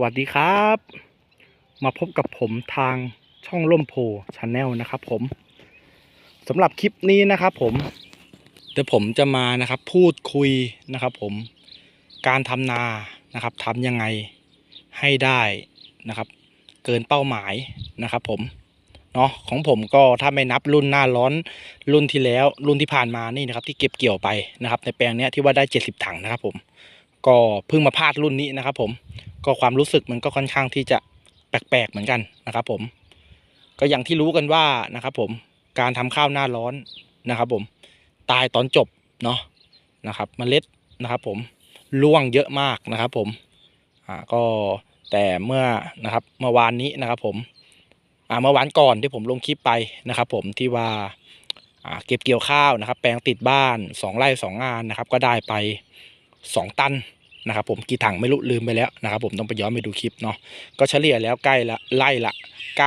วัสดีครับ มาพบกับผมทางช่องล่มโพชาแนลนะครับผมสำหรับคลิปนี้นะครับผม เดี๋ยวผมจะมานะครับพูดคุยนะครับผมการทำนานะครับทำยังไงให้ได้นะครับ เกินเป้าหมายนะครับผมเนาะของผมก็ถ้าไม่นับรุ่นหน้าร้อนรุ่นที่แล้วรุ่นที่ผ่านมานี่นะครับ ที่เก็บเกี่ยวไปนะครับ ในแปลงเนี้ยที่ว่าได้ 70 ถังนะครับผมก็เพิ่งมาพลาดรุ่นนี้นะครับผม ก็ความรู้สึกมันก็ค่อนข้างที่จะแปลกๆเหมือนกันนะครับ ผม ก็อย่างที่รู้กันว่านะครับผมการทำข้าวหน้าร้อนนะครับ ผมตายตอนจบเนาะนะครับเมล็ดนะครับ ผมร่วงเยอะมากนะครับ ผมอ่าก็แต่เมื่อนะครับเมื่อวานนี้นะครับ ผมอ่าเมื่อวานก่อนที่ผมลงคลิปไปนะครับ ผมที่ว่าอ่าเก็บเกี่ยวข้าวนะครับ แปลงติดบ้านสองไร่สองงานนะครับ ก็ได้ไปสองตัน นะครับผมกี่ถังไม่รู้ลืมไปแล้วนะครับผมต้องไปย้อนไปดูคลิปเนาะก็เฉลี่ยแล้วใกล้ละไล่ละ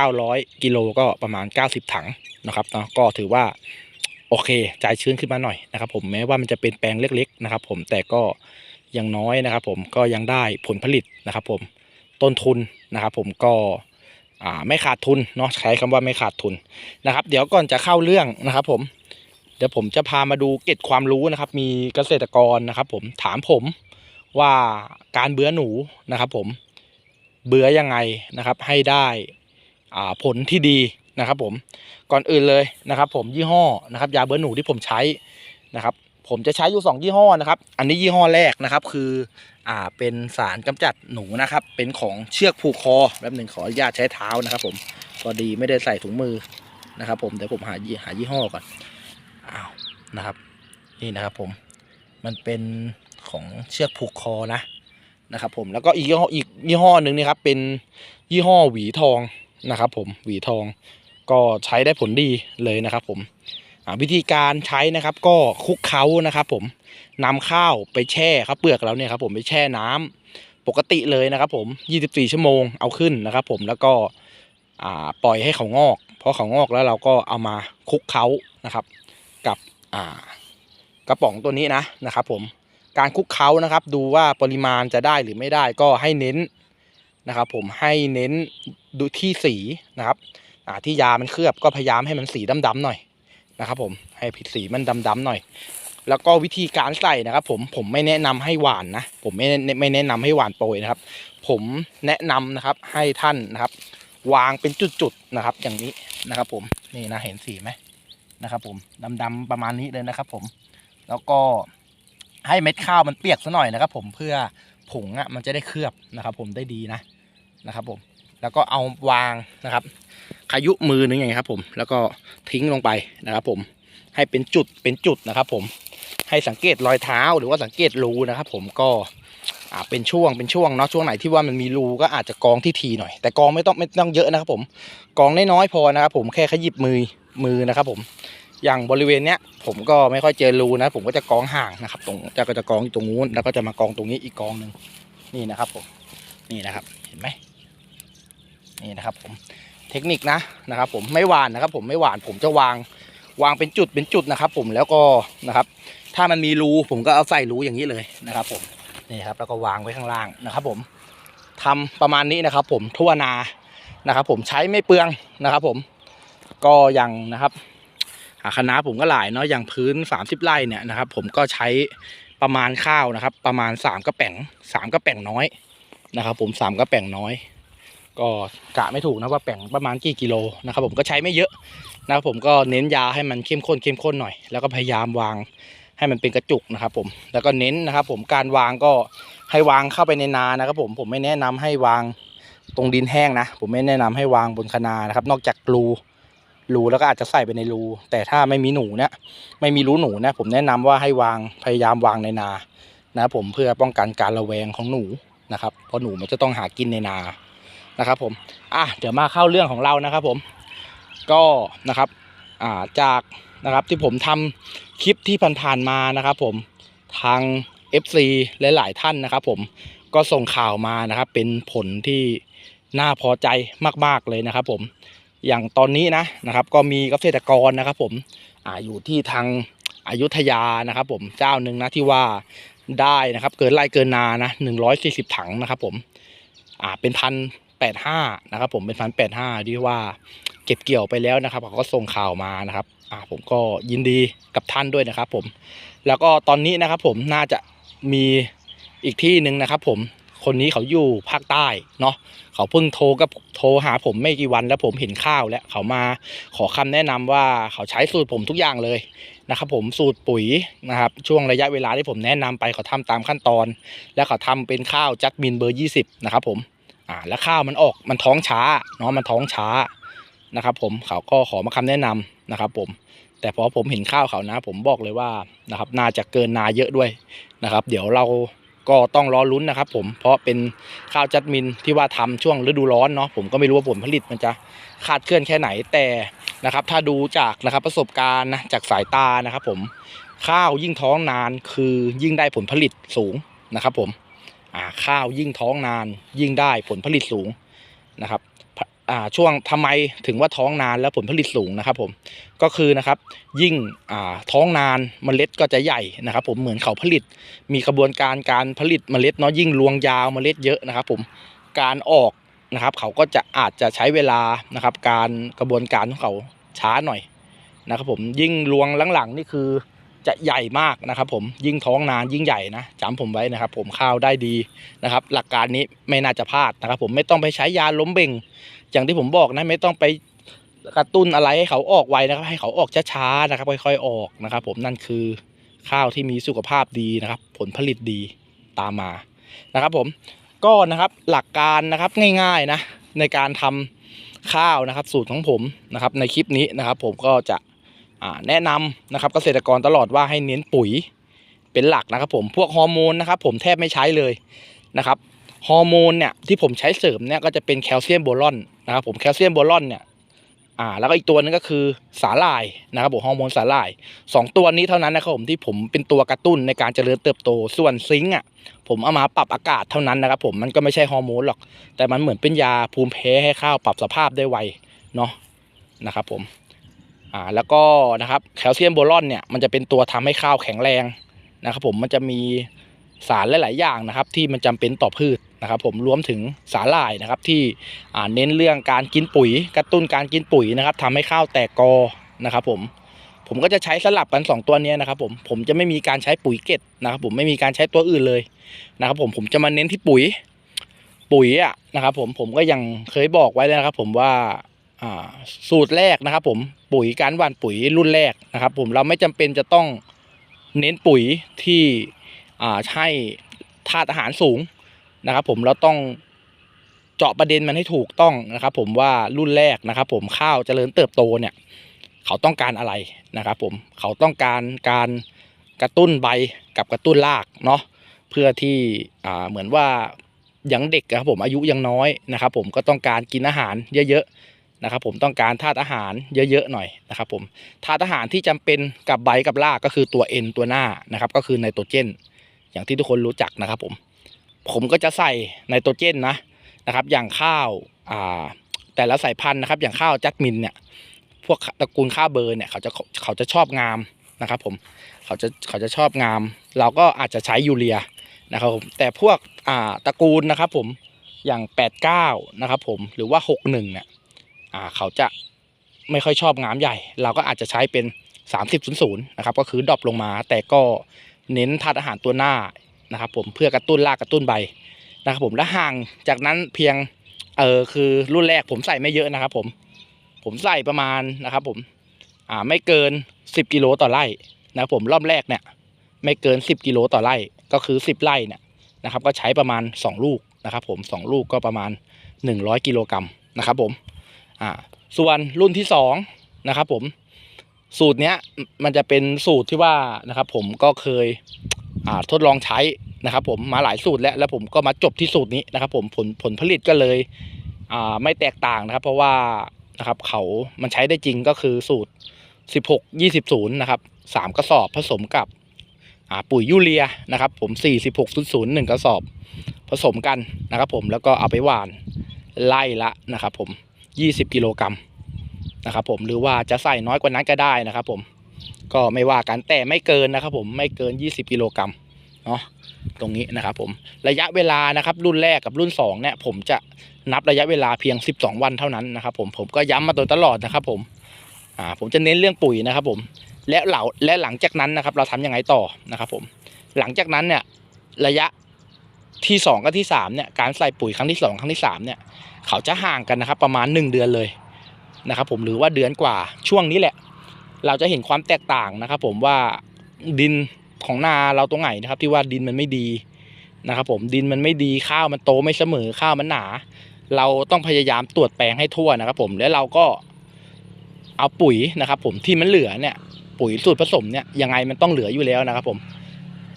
900 กิโลก็ประมาณ 90 ถังนะครับเนาะก็ถือว่าโอเคใจชื้นขึ้นมาหน่อยนะครับผมแม้ว่ามันจะเป็นแปลงเล็กๆนะครับผมแต่ก็ยังน้อยนะครับผมก็ยังได้ผลผลิตนะครับผมต้นทุนนะครับผมก็อ่าไม่ขาดทุนเนาะใช้คำว่าไม่ขาดทุนนะครับ เดี๋ยวก่อนจะเข้าเรื่องนะครับผมเดี๋ยวผมจะพามาดูเก็ดความรู้นะครับ มีเกษตรกรนะครับ ผมถามผม ว่าการเบื้อหนูนะครับ ผมเบื้อยังไงนะครับ ให้ได้อ่าผลที่ดีนะครับผมก่อนอื่นเลยนะครับ ผมยี่ห้อนะครับ ยาเบื้อหนูที่ผมใช้นะครับ ผมจะใช้อยู่สองยี่ห้อนะครับ อันนี้ยี่ห้อแรกนะครับ คืออ่าเป็นสารกำจัดหนูนะครับ เป็นของเชือกผูกคอแบบหนึ่งขออนุญาตใช้เท้านะครับ ผมพอดีไม่ได้ใส่ถุงมือนะครับ ผมเดี๋ยวผมหายี่หายี่ห้อก่อนอ้าวนะครับ นี่นะครับ ผมมันเป็น ของเชือกผูกคอนะนะครับผมแล้วก็อีกยี่ห้ออีกยี่ห้อหนึ่งนี่ครับเป็นยี่ห้อหวีทองนะครับ ผมหวีทองก็ใช้ได้ผลดีเลยนะครับ ผมวิธีการใช้นะครับก็คุกเคล้านะครับ ผมนำข้าวไปแช่ข้าวเปลือกแล้วเนี่ยครับผมไปแช่น้ำปกติเลยนะครับ ผม 24 ชั่วโมงเอาขึ้นนะครับ ผมแล้วก็ปล่อยให้เขางอกพอเขางอกแล้วเราก็เอามาคุกเคล้านะครับ กับกระป๋องตัวนี้นะนะครับ ผม การคุกเคล้านะครับ ดูว่าปริมาณจะได้หรือไม่ได้ก็ให้เน้นนะครับผมให้เน้นดูที่สีนะครับที่ยามันเคลือบก็พยายามให้มันสีดำๆหน่อยนะครับผมให้ผิดสีมันดำๆหน่อย แล้วก็วิธีการใส่นะครับ ผมผมไม่แนะนำให้หวานนะผมไม่ไม่แนะนำให้หวานโปรยนะครับ ผมแนะนำนะครับให้ท่านนะครับ วางเป็นจุดๆนะครับ อย่างนี้นะครับ ผมนี่นะเห็นสีไหมนะครับ ผมดำๆประมาณนี้เลยนะครับ ผมแล้วก็ ให้เม็ดข้าวมันเปียกซะหน่อยนะครับ ผมเพื่อผงอะมันจะได้เคลือบนะครับ ผมได้ดีนะนะครับ ผมแล้วก็เอาวางนะครับขยุมือหนึ่งอย่างนี้ครับ ผมแล้วก็ทิ้งลงไปนะครับ ผมให้เป็นจุดเป็นจุดนะครับ ผมให้สังเกตรอยเท้าหรือว่าสังเกตรูนะครับ ผมก็อ่าเป็นช่วงเป็นช่วงเนาะช่วงไหนที่ว่ามันมีรูก็อาจจะกองที่ทีหน่อย แต่กองไม่ต้องไม่ต้องเยอะนะครับ ผมกองน้อยๆพอนะครับ ผมแค่ขยิบมือมือนะครับ ผม อย่างบริเวณเนี้ยผมก็ไม่ค่อยเจอรูนะ ผมก็จะกองห่างนะครับ ตรงจะก็จะกองอยู่ตรงนู้นแล้วก็จะมากองตรงนี้อีกกองหนึ่งนี่นะครับผมนี่นะครับเห็นไหมนี่นะครับผมเทคนิคนะนะครับ ผมไม่หวานนะครับ ผมไม่หวานผมจะวางวางเป็นจุดเป็นจุดนะครับ ผมแล้วก็นะครับ ถ้ามันมีรูผมก็เอาใส่รูอย่างนี้เลยนะครับ ผมนี่ครับแล้วก็วางไว้ข้างล่างนะครับ ผมทำประมาณนี้นะครับ ผมทั่วนานะครับ ผมใช้ไม่เปลืองนะครับ ผมก็ย่างนะครับ คณะผมก็หลายเนาะอย่างพื้น 30 ไร่เนี่ยนะครับผมก็ใช้ประมาณข้าวนะครับ ประมาณ 3 กระแป๋ง3กระแป๋งน้อยนะครับ ผม3กระแป๋งน้อย ก็กะไม่ถูกนะว่าแป๋งประมาณกี่กิโลนะครับ ผมก็ใช้ไม่เยอะนะครับผมก็เน้นยาให้มันเข้มข้นเข้มข้นหน่อย แล้วก็พยายามวางให้มันเป็นกระจุกนะครับ ผมแล้วก็เน้นนะครับ ผมการวางก็ให้วางเข้าไปในนานะครับผมผมไม่แนะนำให้วางตรงดินแห้งนะ ผมไม่แนะนำให้วางบนคะนานะครับ นอกจากรู รูแล้วก็อาจจะใส่ไปในรู แต่ถ้าไม่มีหนูเนี่ยไม่มีรูหนูเนี่ยผมแนะนำว่าให้วางพยายามวางในนานะผมเพื่อป้องกันการระแวงของหนูนะครับเพราะหนูมันจะต้องหากินในนานะครับผมอะเดี๋ยวมาเข้าเรื่องของเรานะครับผมก็นะครับอ่าจากนะครับที่ผมทำคลิปที่ผ่านๆมานะครับผมทาง FC หลายๆท่านนะครับผมก็ส่งข่าวมานะครับเป็นผลที่น่าพอใจมากๆเลยนะครับผม อย่างตอนนี้นะนะครับ ก็มีเกษตรกรนะครับ ผมอ่าอยู่ที่ทางอายุทยานะครับ ผมเจ้าหนึ่งนะที่ว่าได้นะครับ เกินไร่เกินนานะหนึ่งร้อยสี่สิบถังนะครับ ผมอ่าเป็นพันแปดห้านะครับ ผมเป็นพันแปดห้าที่ว่าเก็บเกี่ยวไปแล้วนะครับเขาก็ส่งข่าวมานะครับอ่าผมก็ยินดีกับท่านด้วยนะครับ ผม แล้วก็ตอนนี้นะครับ ผมน่าจะมีอีกที่หนึ่งนะครับ ผมคนนี้เขาอยู่ภาคใต้เนาะ เขาเพิ่งโทรกับโทรหาผมไม่กี่วันแล้วผมเห็นข้าวแล้ว เขามาขอคำแนะนำว่าเขาใช้สูตรผมทุกอย่างเลยนะครับผมสูตรปุ๋ยนะครับช่วงระยะเวลาที่ผมแนะนำไปเขาทำตามขั้นตอน แล้วเขาทำเป็นข้าวจัดมินเบอร์ 20 นะครับผมอ่าแล้วข้าวมันออกมันท้องช้าเนาะมันท้องช้านะครับผมเขาก็ขอมาคำแนะนำนะครับผมแต่พอผมเห็นข้าวเขานะ ผมบอกเลยว่านะครับน่าจะเกินนาเยอะด้วยนะครับ เดี๋ยวเรา ก็ต้องรอลุ้นนะครับผมเพราะเป็นข้าวจัดมินที่ว่าทำช่วงฤดูร้อนเนาะผมก็ไม่รู้ว่าผลผลิตมันจะคาดเคลื่อนแค่ไหนแต่นะครับ ถ้าดูจากนะครับประสบการณ์นะจากสายตานะครับผมข้าวยิ่งท้องนานคือยิ่งได้ผลผลิตสูงนะครับผมข้าวยิ่งท้องนานยิ่งได้ผลผลิตสูงนะครับ ช่วงทำไมถึงว่าท้องนานแล้วผลผลิตสูงนะครับผมก็คือนะครับยิ่งอ่าท้องนานเมล็ดก็จะใหญ่นะครับ ผมเหมือนเขาผลิต มีกระบวนการการผลิตเมล็ดเนาะยิ่งรวงยาวเมล็ดเยอะนะครับ ผมการออกนะครับ เขาก็จะอาจจะใช้เวลานะครับ การกระบวนการของเขาช้าหน่อยนะครับ ผมยิ่งรวงหลังๆนี่คือ จะใหญ่มากนะครับ ผมยิ่งท้องนานยิ่งใหญ่นะจำผมไว้นะครับ ผมข้าวได้ดีนะครับ หลักการนี้ไม่น่าจะพลาดนะครับ ผมไม่ต้องไปใช้ยาล้มเบ่ง อย่างที่ผมบอกนะไม่ต้องไปกระตุ้นอะไรให้เขาออกไวนะครับ ให้เขาออกช้าๆนะครับค่อยๆออกนะครับ ผมนั่นคือข้าวที่มีสุขภาพดีนะครับ ผลผลิตดีตามมานะครับ ผมก็นะครับหลักการนะครับง่ายๆนะในการทำข้าวนะครับ สูตรของผมนะครับ ในคลิปนี้นะครับ ผมก็จะ แนะนำนะครับเกษตรกรตลอดว่าให้เน้นปุ๋ยเป็นหลักนะครับผมพวกฮอร์โมนนะครับผมแทบไม่ใช้เลยนะครับฮอร์โมนเนี่ยที่ผมใช้เสริมเนี่ยก็จะเป็นแคลเซียมโบรอนนะครับผมแคลเซียมโบรอนเนี่ยอ่าแล้วก็อีกตัวนึงก็คือสาหร่ายนะครับผมฮอร์โมนสาหร่ายสองตัวนี้เท่านั้นนะครับผมที่ผมเป็นตัวกระตุ้นในการเจริญเติบโตส่วนซิงค์อะผมเอามาปรับอากาศเท่านั้นนะครับผมมันก็ไม่ใช่ฮอร์โมนหรอก แต่มันเหมือนเป็นยาภูมิแพ้ให้ข้าวปรับสภาพได้ไวเนาะนะครับผม อ่าแล้วก็นะครับแคลเซียมโบรอนเนี่ยมันจะเป็นตัวทำให้ข้าวแข็งแรงนะครับผมมันจะมีสารหลาย ๆ อย่างนะครับ ที่มันจำเป็นต่อพืชนะครับ ผมรวมถึงสาหร่ายนะครับ ที่อ่าเน้นเรื่องการกินปุ๋ย กระตุ้นการกินปุ๋ยนะครับทำให้ข้าวแตกกอนะครับ ผมผมก็จะใช้สลับกัน 2 ตัวนี้นะครับ ผมผมจะไม่มีการใช้ปุ๋ยเกตนะครับ ผมไม่มีการใช้ตัวอื่นเลยนะครับ ผมผมจะมาเน้นที่ปุ๋ยปุ๋ยอะนะครับ ผมผมก็ยังเคยบอกไว้เลยนะครับ ผมว่า สูตรแรกนะครับ ผมปุ๋ยการหว่านปุ๋ยรุ่นแรกนะครับ ผมเราไม่จำเป็นจะต้องเน้นปุ๋ยที่ให้ธาตุอาหารสูงนะครับ ผมเราต้องเจาะประเด็นมันให้ถูกต้องนะครับ ผมว่ารุ่นแรกนะครับ ผมข้าวเจริญเติบโตเนี่ย เขาต้องการอะไรนะครับ ผมเขาต้องการการกระตุ้นใบกับกระตุ้นรากเนาะเพื่อที่เหมือนว่ายังเด็กครับผมอายุยังน้อยนะครับ ผมก็ต้องการกินอาหารเยอะๆ นะครับผมต้องการธาตุอาหารเยอะๆหน่อยนะครับผมธาตุอาหารที่จำเป็นกับใบกับรากก็คือตัวเอ็นตัวหน้านะครับก็คือไนโตรเจน อย่างที่ทุกคนรู้จักนะครับผมผมก็จะใส่ไนโตรเจนนะนะครับ อย่างข้าวอ่าแต่ละสายพันธุ์นะครับ อย่างข้าวจัดมินเนี่ยพวกตระกูลข้าวเบอร์เนี่ยเขาจะเขาจะชอบงามนะครับผมเขาจะเขาจะชอบงาม เราก็อาจจะใช้ยูเรียนะครับผมแต่พวกอ่าตระกูลนะครับผมอย่าง 89 นะครับผมหรือว่า 61เนี่ย เขาจะไม่ค่อยชอบงามใหญ่ เราก็อาจจะใช้เป็น 3000นะครับก็คือดรอปลงมา แต่ก็เน้นธาตุอาหารตัวหน้านะครับ ผมเพื่อกระตุ้นรากกระตุ้นใบนะครับ ผมและห่างจากนั้นเพียงเออคือรุ่นแรกผมใส่ไม่เยอะนะครับ ผมผมใส่ประมาณนะครับ ผมอ่าไม่เกิน 10กิโลต่อไร่นะครับผมรอบแรกเนี่ย ไม่เกิน 10กิโลต่อไร่ก็คือ 10 ไร่เนี่ยนะครับ ก็ใช้ประมาณ 2 ลูกนะครับ ผม2ลูกก็ประมาณ 100กิโลกรัมนะครับ ผม อ่าส่วนรุ่นที่2นะครับผมสูตรเนี้ยมันจะเป็นสูตรที่ว่านะครับผมก็เคยอ่าทดลองใช้นะครับผมมาหลายสูตรแล้วแล้วผมก็มาจบที่สูตรนี้นะครับผมผลผลผลิตก็เลยอ่าไม่แตกต่างนะครับ เพราะว่านะครับเขามันใช้ได้จริงก็คือสูตร 16 20 0นะครับสามกระสอบผสมกับปุ๋ยยูเรียนะครับผม 46 0 0 1 กระสอบผสมกันนะครับผมแล้วก็เอาไปหว่านไล่ละนะครับผม 20 กิโลกรัมนะครับผมหรือว่าจะใส่น้อยกว่านั้นก็ได้นะครับผมก็ไม่ว่ากันแต่ไม่เกินนะครับผมไม่เกิน 20 กิโลกรัมเนาะตรงนี้นะครับผมระยะเวลานะครับรุ่นแรกกับรุ่นสองเนี่ยผมจะนับระยะเวลาเพียง 12 วันเท่านั้นนะครับผมผมก็ย้ำมาโดยตลอดนะครับผมอ่าผมจะเน้นเรื่องปุ๋ยนะครับผมและเหล่าและหลังจากนั้นนะครับเราทำยังไงต่อนะครับผมหลังจากนั้นเนี่ยระยะ ที่สองกับที่สามเนี่ยการใส่ปุ๋ยครั้งที่สองครั้งที่สามเนี่ยเขาจะห่างกันนะครับ ประมาณ1เดือนเลยนะครับผมหรือว่าเดือนกว่าช่วงนี้แหละ เราจะเห็นความแตกต่างนะครับ ผมว่าดินของนาเราตรงไหนนะครับ ที่ว่าดินมันไม่ดีนะครับผมดินมันไม่ดีข้าวมันโตไม่เสมอข้าวมันหนา เราต้องพยายามตรวจแปลงให้ทั่วนะครับ ผมแล้วเราก็เอาปุ๋ยนะครับ ผมที่มันเหลือเนี่ย ปุ๋ยสูตรผสมเนี่ยยังไงมันต้องเหลืออยู่แล้วนะครับ ผม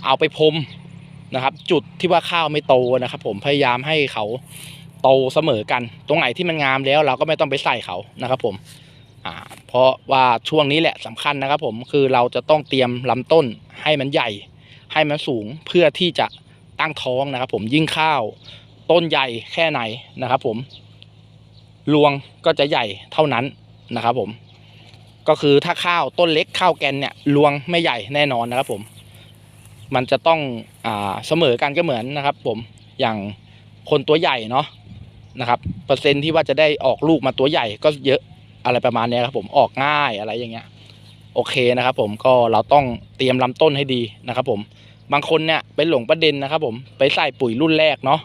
เอาไปพรม นะครับ จุดที่ว่าข้าวไม่โตนะครับ ผมพยายามให้เขาโตเสมอกัน ตรงไหนที่มันงามแล้ว เราก็ไม่ต้องไปใส่เขานะครับผมเพราะว่าช่วงนี้แหละสำคัญนะครับผมคือเราจะต้องเตรียมลำต้นให้มันใหญ่ ให้มันสูงเพื่อที่จะตั้งท้องนะครับ ผมยิ่งข้าวต้นใหญ่แค่ไหนนะครับผมรวงก็จะใหญ่เท่านั้นนะครับผมก็คือถ้าข้าวต้นเล็กข้าวแกนเนี่ยรวงไม่ใหญ่แน่นอนนะครับผม มันจะต้องอ่าเสมอกันก็เหมือนนะครับ ผมอย่างคนตัวใหญ่เนาะนะครับเปอร์เซ็นต์ที่ว่าจะได้ออกลูกมาตัวใหญ่ก็เยอะอะไรประมาณนี้ครับผมออกง่ายอะไรอย่างเงี้ยโอเคนะครับ ผมก็เราต้องเตรียมลำต้นให้ดีนะครับ ผมบางคนเนี่ยไปหลงประเด็นนะครับ ผมไปใส่ปุ๋ยรุ่นแรกเนาะ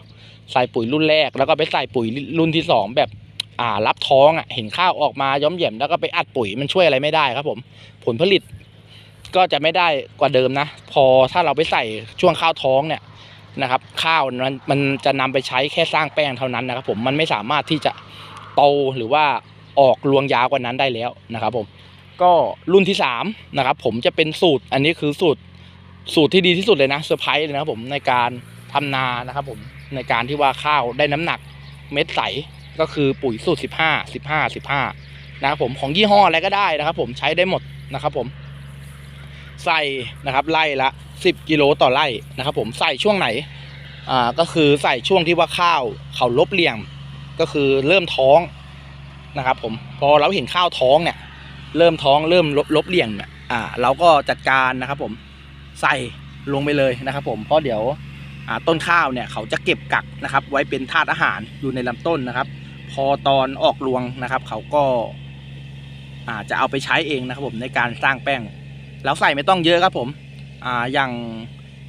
ใส่ปุ๋ยรุ่นแรก แล้วก็ไปใส่ปุ๋ยรุ่นที่สองแบบอ่ารับท้องอะเห็นข้าวออกมาย้อมแย่มแล้วก็ไปอัดปุ๋ยมันช่วยอะไรไม่ได้ครับ ผม ผลผลิต ก็จะไม่ได้กว่าเดิมนะ พอถ้าเราไปใส่ช่วงข้าวท้องเนี่ยนะครับ ข้าวมันมันจะนำไปใช้แค่สร้างแป้งเท่านั้นนะครับ ผมมันไม่สามารถที่จะโตหรือว่าออกรวงยาวกว่านั้นได้แล้วนะครับ ผมก็รุ่นที่สามนะครับผมจะเป็นสูตรอันนี้คือสูตรสูตรที่ดีที่สุดเลยนะเซอร์ไพรส์เลยนะครับผมในการทำนานะครับผมในการที่ว่าข้าวได้น้ำหนักเม็ดใสก็คือปุ๋ยสูตร 15 15 15นะครับผมของยี่ห้ออะไรก็ได้นะครับ ผมใช้ได้หมดนะครับผม ใส่นะครับไล่ละ 10 กิโลต่อไร่นะครับ ผมใส่ช่วงไหนอ่าก็คือใส่ช่วงที่ว่าข้าวเขาลบเหลี่ยม ก็คือเริ่มท้องนะครับ ผมพอเราเห็นข้าวท้องเนี่ย เริ่มท้องเริ่มลบลบเลี่ยงเนี่ยอ่าเราก็จัดการนะครับ ผมใส่ลงไปเลยนะครับ ผมเพราะเดี๋ยวอ่าต้นข้าวเนี่ยเขาจะเก็บกักนะครับ ไว้เป็นธาตุอาหารอยู่ในลำต้นนะครับ พอตอนออกรวงนะครับ เขาก็อ่าจะเอาไปใช้เองนะครับ ผมในการสร้างแป้ง แล้วใส่ไม่ต้องเยอะครับผมอ่าอย่าง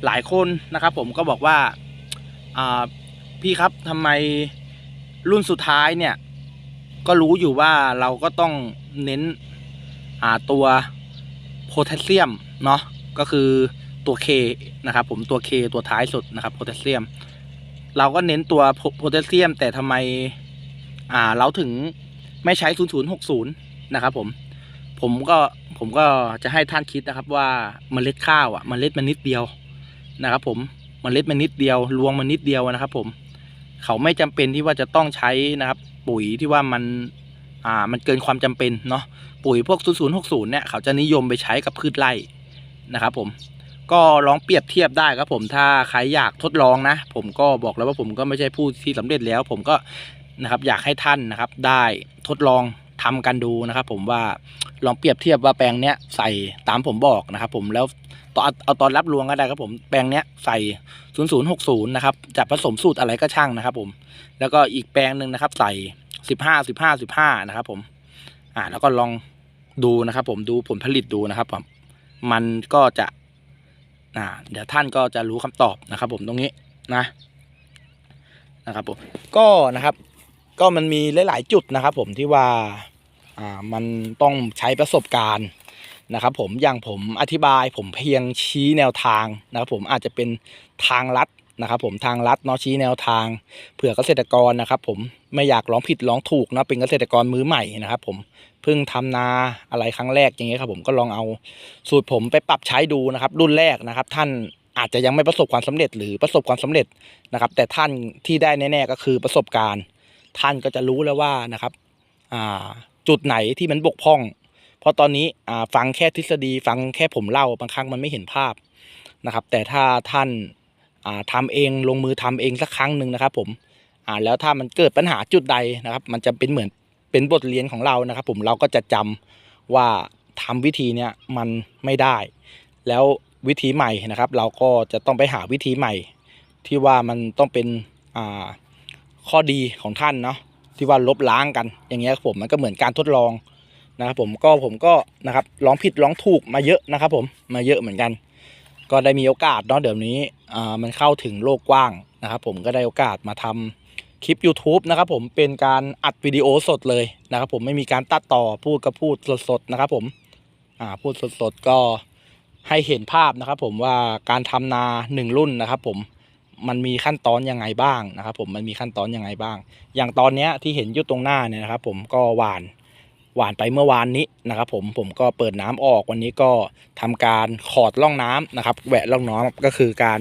หลายคนนะครับ ผมก็บอกว่าอ่าพี่ครับทำไมรุ่นสุดท้ายเนี่ย ก็รู้อยู่ว่าเราก็ต้องเน้นอ่าตัวโพแทสเซียมเนาะก็คือตัว K นะครับผมตัว K ตัวท้ายสุดนะครับโพแทสเซียม เราก็เน้นตัวโพแทสเซียม แต่ทำไมอ่าเราถึงไม่ใช้ 0060 นะครับผม ผมก็ ผมก็จะให้ท่านคิดนะครับว่าเมล็ดข้าวอะเมล็ดมันนิดเดียวนะครับ ผมเมล็ดมันนิดเดียวรวงมันนิดเดียวนะครับ ผม เขาไม่จำเป็นที่ว่าจะต้องใช้นะครับ ปุ๋ยที่ว่ามันอ่ามันเกินความจำเป็นเนาะปุ๋ยพวก 0060 เนี่ยเขาจะนิยมไปใช้กับพืชไร่นะครับ ผมก็ลองเปรียบเทียบได้ครับผมถ้าใครอยากทดลองนะ ผมก็บอกแล้วว่าผมก็ไม่ใช่ผู้ที่สำเร็จแล้ว ผมก็นะครับอยากให้ท่านนะครับได้ทดลอง ทำกันดูนะครับผมว่าลองเปรียบเทียบว่าแปลงเนี้ยใส่ตามผมบอกนะครับผมแล้วตอนเอาตอนรับรวงก็ได้ครับผมแปลงเนี้ยใส่ 0060 นะครับจะผสมสูตรอะไรก็ช่างนะครับผมแล้วก็อีกแปลงหนึ่งนะครับ ใส่สิบห้าสิบห้าสิบห้านะครับผมอ่าแล้วก็ลองดูนะครับผมดูผลผลิตดูนะครับผมมันก็จะอ่าเดี๋ยวท่านก็จะรู้คำตอบนะครับผมตรงนี้นะนะครับผมก็นะครับ ก็มันมีหลาย ๆ จุดนะครับ ผมที่ว่าอ่ามันต้องใช้ประสบการณ์นะครับ ผมอย่างผมอธิบายผมเพียงชี้แนวทางนะครับ ผมอาจจะเป็นทางลัดนะครับ ผมทางลัดเนาะชี้แนวทางเผื่อเกษตรกรนะครับ ผมไม่อยากร้องผิดร้องถูกนะเป็นเกษตรกรมือใหม่นะครับ ผมเพิ่งทำนาอะไรครั้งแรกอย่างเงี้ยครับ ผมก็ลองเอาสูตรผมไปปรับใช้ดูนะครับ รุ่นแรกนะครับ ท่านอาจจะยังไม่ประสบความสำเร็จหรือประสบความสำเร็จนะครับ แต่ท่านที่ได้แน่ ๆ ก็คือประสบการณ์ ท่านก็จะรู้แล้วว่านะครับจุดไหนที่มันบกพร่อง เพราะตอนนี้ฟังแค่ทฤษฎีฟังแค่ผมเล่าบางครั้งมันไม่เห็นภาพนะครับ แต่ถ้าท่านาทำเองลงมือทำเองสักครั้งหนึ่งนะครับ ผมแล้วถ้ามันเกิดปัญหาจุดใดนะครับ มันจะเป็นเหมือนเป็นบทเรียนของเรานะครับ ผมเราก็จะจำว่าทำวิธีเนี้ยมันไม่ได้ แล้ววิธีใหม่นะครับ เราก็จะต้องไปหาวิธีใหม่ ที่ว่ามันต้องเป็นอ่า ข้อดีของท่านเนาะที่ว่าลบล้างกันอย่างเงี้ยครับผมมันก็เหมือนการทดลองนะครับผมก็ผมก็นะครับลองผิดลองถูกมาเยอะนะครับผมมาเยอะเหมือนกัน ก็ได้มีโอกาสเนาะเดี๋ยวนี้อ่ามันเข้าถึงโลกกว้างนะครับผมก็ได้โอกาสมาทำคลิป YouTube นะครับผมเป็นการอัดวิดีโอสดเลยนะครับผมไม่มีการตัดต่อพูดก็พูดสดๆนะครับผมอ่าพูดสดๆก็ให้เห็นภาพนะครับผมว่าการทำนาหนึ่งรุ่นนะครับผม มันมีขั้นตอนยังไงบ้างนะครับ ผมมันมีขั้นตอนยังไงบ้าง อย่างตอนเนี้ยที่เห็นอยู่ตรงหน้าเนี่ยนะครับ ผมก็หวานหวานไปเมื่อวานนี้นะครับ ผมผมก็เปิดน้ำออกวันนี้ก็ทำการขอดร่องน้ำนะครับ แหวะร่องน้ำก็คือการ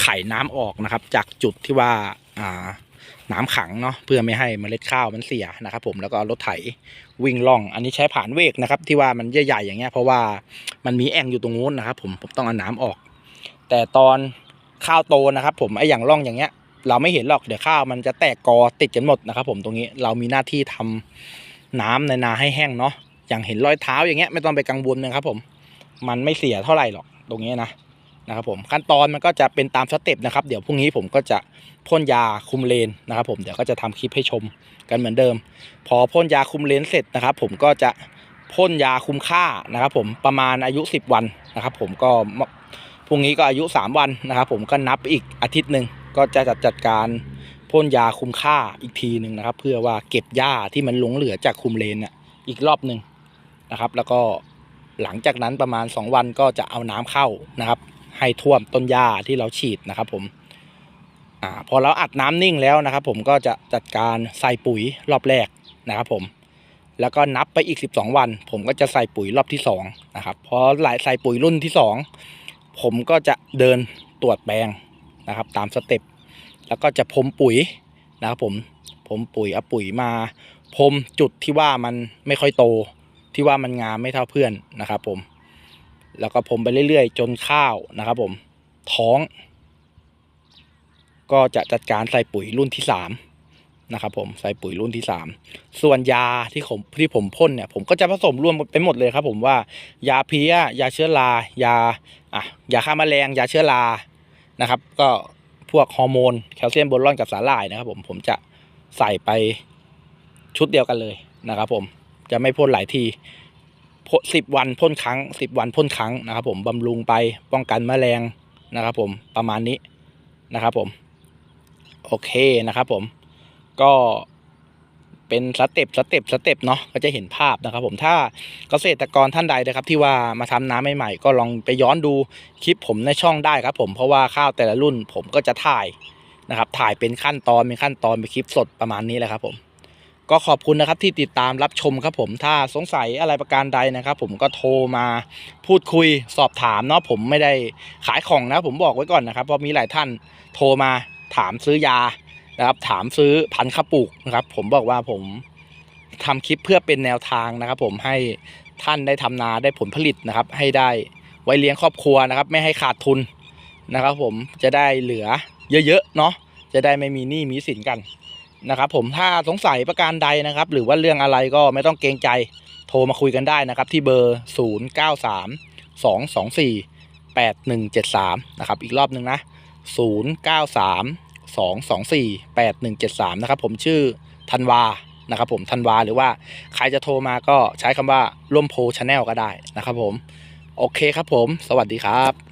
ไขน้ำออกนะครับ จากจุดที่ว่าอ่าน้ำขังเนาะเพื่อไม่ให้เมล็ดข้าวมันเสียนะครับ ผมแล้วก็รถไถวิ่งล่อง อันนี้ใช้ผ่านเวกนะครับ ที่ว่ามันใหญ่ๆอย่างเงี้ยเพราะว่ามันมีแอ่งอยู่ตรงนู้นนะครับ ผมผมต้องเอาน้ำออก แต่ตอน ข้าวโตนะครับ ผมไอ้อย่างร่องอย่างเงี้ย เราไม่เห็นหรอกเดี๋ยวข้าวมันจะแตกกอติดกันหมดนะครับ ผมตรงนี้เรามีหน้าที่ทำน้ำในนาให้แห้งเนาะอย่างเห็นรอยเท้าอย่างเงี้ยไม่ต้องไปกังวลนะครับ ผม มันไม่เสียเท่าไหร่หรอกตรงนี้นะนะครับผมขั้นตอนมันก็จะเป็นตามสเต็ปนะครับ เดี๋ยวพรุ่งนี้ผมก็จะพ่นยาคุมเลนนะครับ ผมเดี๋ยวก็จะทำคลิปให้ชมกันเหมือนเดิม พอพ่นยาคุมเลนเสร็จนะครับ ผมก็จะพ่นยาคุมค่านะครับ ผมประมาณอายุ 10 วันนะครับ ผมก็ พรุ่งนี้ก็อายุ 3 วันนะครับ ผมก็นับอีกอาทิตย์หนึ่งก็จะจัดจัดการพ่นยาคุมค่าอีกทีหนึ่งนะครับ เพื่อว่าเก็บหญ้าที่มันหลงเหลือจากคุมเลนเนี่ยอีกรอบหนึ่งนะครับ แล้วก็หลังจากนั้นประมาณ 2 วันก็จะเอาน้ำเข้านะครับ ให้ท่วมต้นหญ้าที่เราฉีดนะครับ ผมอ่าพอเราอัดน้ำนิ่งแล้วนะครับ ผมก็จะจัดการใส่ปุ๋ยรอบแรกนะครับ ผม แล้วก็นับไปอีก 12 วัน ผมก็จะใส่ปุ๋ยรอบที่2นะครับพอหลายใส่ปุ๋ยรุ่นที่2 ผมก็จะเดินตรวจแปลงนะครับ ตามสเต็ปแล้วก็จะพรมปุ๋ยนะครับผมพรมปุ๋ยเอาปุ๋ยมาพรมจุดที่ว่ามันไม่ค่อยโต ที่ว่ามันงามไม่เท่าเพื่อนนะครับ ผม แล้วก็พรมไปเรื่อยๆ จนข้าวนะครับ ผมท้อง ก็จะจัดการใส่ปุ๋ยรุ่นที่สาม นะครับผมใส่ปุ๋ยรุ่นที่สามส่วนยาที่ผมที่ผมพ่นเนี่ยผมก็จะผสมรวมไปหมดเลยครับ ผมว่ายาเพี้ยยาเชื้อรายาอะยาฆ่าแมลงยาเชื้อรานะครับ ก็พวกฮอร์โมนแคลเซียมโบรอนกับสาหร่ายนะครับ ผมผมจะใส่ไปชุดเดียวกันเลยนะครับ ผมจะไม่พ่นหลายทีสิบวันพ่นครั้งสิบวันพ่นครั้งนะครับ ผมบำรุงไปป้องกันแมลงนะครับ ผมประมาณนี้นะครับ ผม โอเคนะครับ ผม ก็เป็นสเต็ปสเต็ปสเต็ปเนาะก็จะเห็นภาพนะครับ ผมถ้าเกษตรกรท่านใดนะครับ ที่ว่ามาทำน้ำใหม่ๆก็ลองไปย้อนดูคลิปผมในช่องได้ครับ ผมเพราะว่าข้าวแต่ละรุ่นผมก็จะถ่ายนะครับ ถ่ายเป็นขั้นตอนเป็นขั้นตอนเป็นคลิปสดประมาณนี้แหละครับ ผม ก็ขอบคุณนะครับที่ติดตามรับชมครับ ผมถ้าสงสัยอะไรประการใดนะครับ ผมก็โทรมาพูดคุยสอบถามเนาะผมไม่ได้ขายของนะ ผมบอกไว้ก่อนนะครับเพราะมีหลายท่านโทรมาถามซื้อยา นะครับ ถามซื้อพันธุ์ข้าวปลูกนะครับ ผมบอกว่าผมทำคลิปเพื่อเป็นแนวทางนะครับ ผมให้ท่านได้ทำนาได้ผลผลิตนะครับ ให้ได้ไว้เลี้ยงครอบครัวนะครับ ไม่ให้ขาดทุนนะครับ ผมจะได้เหลือเยอะๆเนาะจะได้ไม่มีหนี้มีสินกันนะครับ ผมถ้าสงสัยประการใดนะครับ หรือว่าเรื่องอะไรก็ไม่ต้องเกรงใจโทรมาคุยกันได้นะครับ ที่เบอร์ 0 9 3 2 2 4 8 1 7 3 นะครับ อีกรอบหนึ่งนะ 0 9 3 สองสองสี่แปดหนึ่งเจ็ดสามนะครับผมชื่อธันวานะครับผมธันวาหรือว่าใครจะโทรมาก็ใช้คำว่าร่วมโพชแนลก็ได้นะครับผม โอเคครับผม สวัสดีครับ